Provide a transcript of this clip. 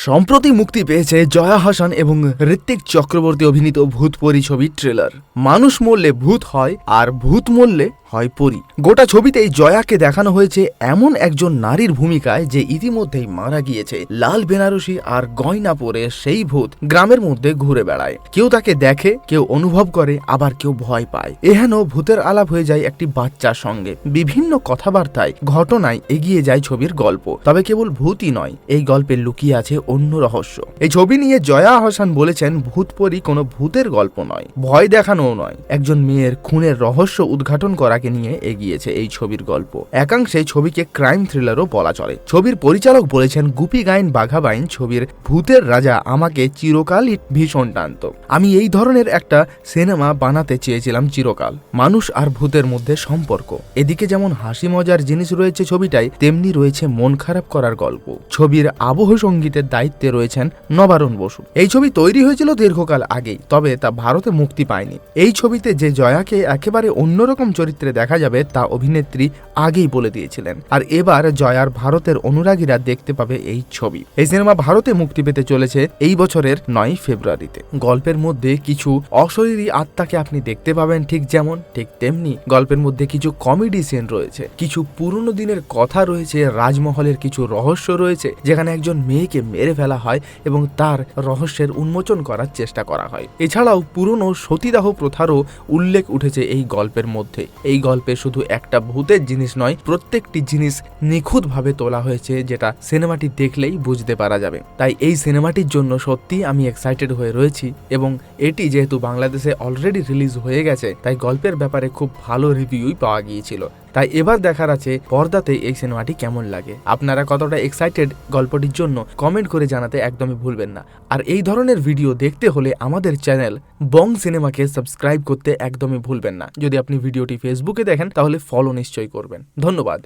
সম্প্রতি মুক্তি পেয়েছে জয়া হাসান এবং ঋত্বিক চক্রবর্তী অভিনীত ভূত পরিছবির ট্রেলার মানুষ মরলে ভূত হয় আর ভূত মরলে হয় পরি। গোটা ছবিতেই জয়াকে দেখানো হয়েছে এমন একজন নারীর ভূমিকায় যে ইতিমধ্যেই মারা গিয়েছে। লাল বেনারসি আর গয়না পরে সেই ভূত গ্রামের মধ্যে ঘুরে বেড়ায়। কেউ তাকে দেখে, কেউ অনুভব করে, আবার কেউ ভয় পায়। এহেন ভূতের আলাপ হয়ে যায় একটি বাচ্চার সঙ্গে। বিভিন্ন কথাবার্তায়, ঘটনায় এগিয়ে যায় ছবির গল্প। তবে কেবল ভূতই নয়, এই গল্পে লুকিয়ে আছে অন্য রহস্য। এই ছবি নিয়ে জয়া হাসান বলেছেন ভূতপরি কোনো ভূতের গল্প নয়, ভয় দেখানোও নয়। একজন মেয়ের খুনের রহস্য উদ্ঘাটন করাকে নিয়ে এগিয়েছে এই ছবির গল্প। একাংশে ছবিকে ক্রাইম থ্রিলারও বলা চলে। ছবির পরিচালক বলেছেন, গুপি গাইন বাঘাবাইন ছবির ভূতের রাজা আমাকে চিরকালই ভীষণ টানত। আমি এই ধরনের একটা সিনেমা বানাতে চেয়েছিলাম চিরকাল। মানুষ আর ভূতের মধ্যে সম্পর্ক। এদিকে যেমন হাসি মজার জিনিস রয়েছে ছবিটায়, তেমনি রয়েছে মন খারাপ করার গল্প। ছবির আবহ সঙ্গীতের দায়িত্বে রয়েছেন নবারণ বসু। এই ছবি তৈরি হয়েছিল দীর্ঘকাল আগেই, তবে তা ভারতে মুক্তি পায়নি। এই ছবিতে যে জয়াকে একেবারে অন্যরকম চরিত্রে দেখা যাবে তা অভিনেত্রী আগেই বলে দিয়েছিলেন। আর এবার জয়ার ভারতের অনুরাগীরা দেখতে পাবে এই ছবি। এই সিনেমা ভারতে মুক্তি পেতে চলেছে এই বছরের নয় ফেব্রুয়ারিতে। গল্পের মধ্যে কিছু অশরীরী আত্মাকে আপনি দেখতে পাবেন ঠিক যেমন, ঠিক তেমনি গল্পের মধ্যে কিছু কমেডি সিন রয়েছে। কিছু পুরনো দিনের কথা রয়েছে, রাজমহলের কিছু রহস্য রয়েছে, যেখানে একজন মেয়েকে মেরে ফেলা হয় এবং তার রহস্যের উন্মোচন করার চেষ্টা করা হয়। এছাড়াও পুরনো সতীদাহ প্রথারও উল্লেখ উঠেছে এই গল্পের মধ্যে। এই গল্পে শুধু একটা ভূতের জিনিস নয়, প্রত্যেকটি জিনিস নিখুঁতভাবে তোলা হয়েছে, যেটা সিনেমাটি দেখলেই বুঝতে পারা যাবে। তাই এই সিনেমাটির জন্য সত্যি আমি এক্সাইটেড হয়ে রয়েছি এবং এটি যেহেতু বাংলাদেশে অলরেডি রিলিজ হয়ে গেছে, তাই গল্পের ব্যাপারে খুব ভালো রিভিউই পাওয়া গিয়েছিল। তাই এবার দেখার আছে পর্দাতে এই সিনেমাটি কেমন লাগে। আপনারা কতটা এক্সাইটেড গল্পটির জন্য কমেন্ট করে জানাতে একদমই ভুলবেন না। আর এই ধরনের ভিডিও দেখতে হলে আমাদের চ্যানেল বং সিনেমাকে সাবস্ক্রাইব করতে একদমই ভুলবেন না। যদি আপনি ভিডিওটি ফেসবুকে দেখেন, তাহলে ফলো নিশ্চয়ই করবেন। ধন্যবাদ।